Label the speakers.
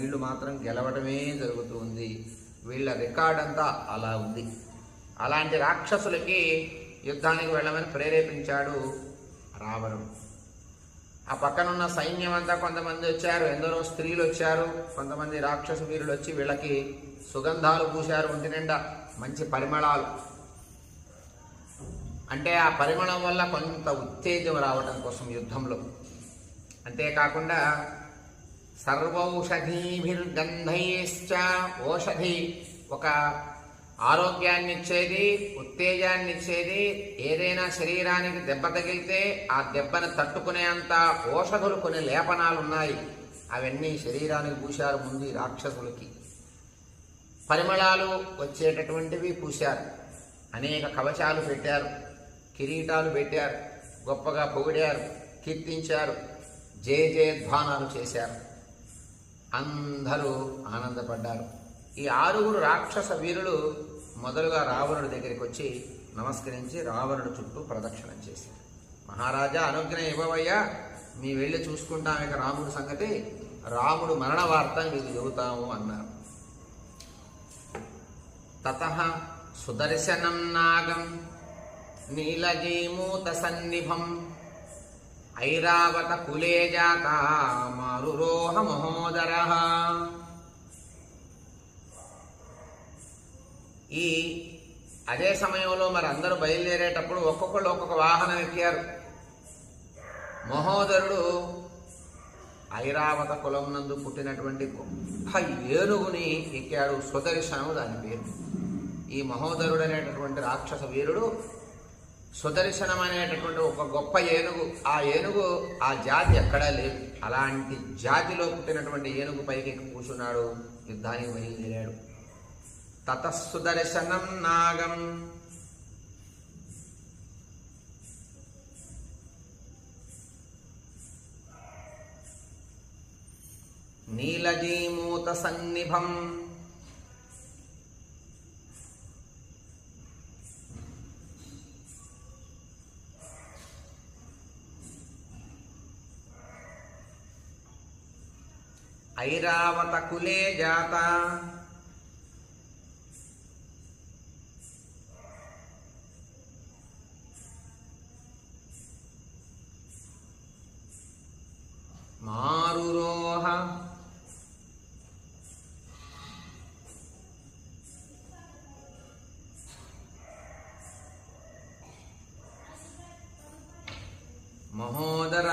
Speaker 1: వీళ్ళు మాత్రం గెలవటమే జరుగుతుంది. వీళ్ళ రికార్డ్ అంతా అలా ఉంది. అలాంటి రాక్షసులకి యుద్ధానికి వెళ్ళమని ప్రేరేపించాడు రావణుడు. ఆ పక్కనున్న సైన్యం అంతా కొంతమంది వచ్చారు ఎందరో స్త్రీలు వచ్చారు కొంతమంది రాక్షస వీరులు వచ్చి వీళ్ళకి సుగంధాలు పూశారు ఒంటి నిండా మంచి పరిమళాలు. అంటే ఆ పరిమళం వల్ల కొంత ఉత్తేజం రావడం కోసం యుద్ధంలో. అంతేకాకుండా సర్వౌషధీభిర్గంధైశ్చ. ఓషధి ఒక ఆరోగ్యాన్ని ఇచ్చేది ఉత్తేజాన్ని ఇచ్చేది ఏదైనా శరీరానికి దెబ్బ తగిలితే ఆ దెబ్బను తట్టుకునేంత ఓషధులు కొన్ని లేపనాలు ఉన్నాయి అవన్నీ శరీరానికి పూశారు ముందు రాక్షసులకి. పరిమళాలు వచ్చేటటువంటివి పూశారు. అనేక కవచాలు పెట్టారు కిరీటాలు పెట్టారు గొప్పగా పొగిడారు కీర్తించారు జయ జయధ్వానాలు చేశారు. అందరూ ఆనందపడ్డారు. ఈ ఆరుగురు రాక్షస వీరులు మొదలుగా రావణుడి దగ్గరికి వచ్చి నమస్కరించి రావణుడి చుట్టూ ప్రదక్షిణం చేశారు. మహారాజా అనుగ్రహం ఇవ్వవయ్యా. మీ వెళ్ళి చూసుకుంటాం ఇక రాముడి సంగతి. రాముడు మరణ వార్త మీకు చెబుతాము అన్నారు. తత సుదర్శనం నాగం నీలజీమూత సన్నిభం. ఐరావత కులే జాత మారురోహ మహోదర. ఈ అదే సమయంలో మరి అందరూ బయలుదేరేటప్పుడు ఒక్కొక్కళ్ళు ఒక్కొక్క వాహనం ఎక్కారు. మహోదరుడు ఐరావత కులం నందు పుట్టినటువంటి గొప్ప ఏనుగుని ఎక్కాడు. సుదర్శనం దాని పేరు. ఈ మహోదరుడు అనేటటువంటి రాక్షస వీరుడు సుదర్శనం అనేటటువంటి ఒక గొప్ప ఏనుగు. ఆ ఏనుగు ఆ జాతి ఎక్కడా లేదు. అలాంటి జాతిలో పుట్టినటువంటి ఏనుగు పైకి కూర్చున్నాడు. యుద్ధానికి బయలుదేరాడు తతస్సుదర్శనం నాగం. నీలజీమూత సన్నిభం. ఐరావత కులే జాత మారురోహ మహోదర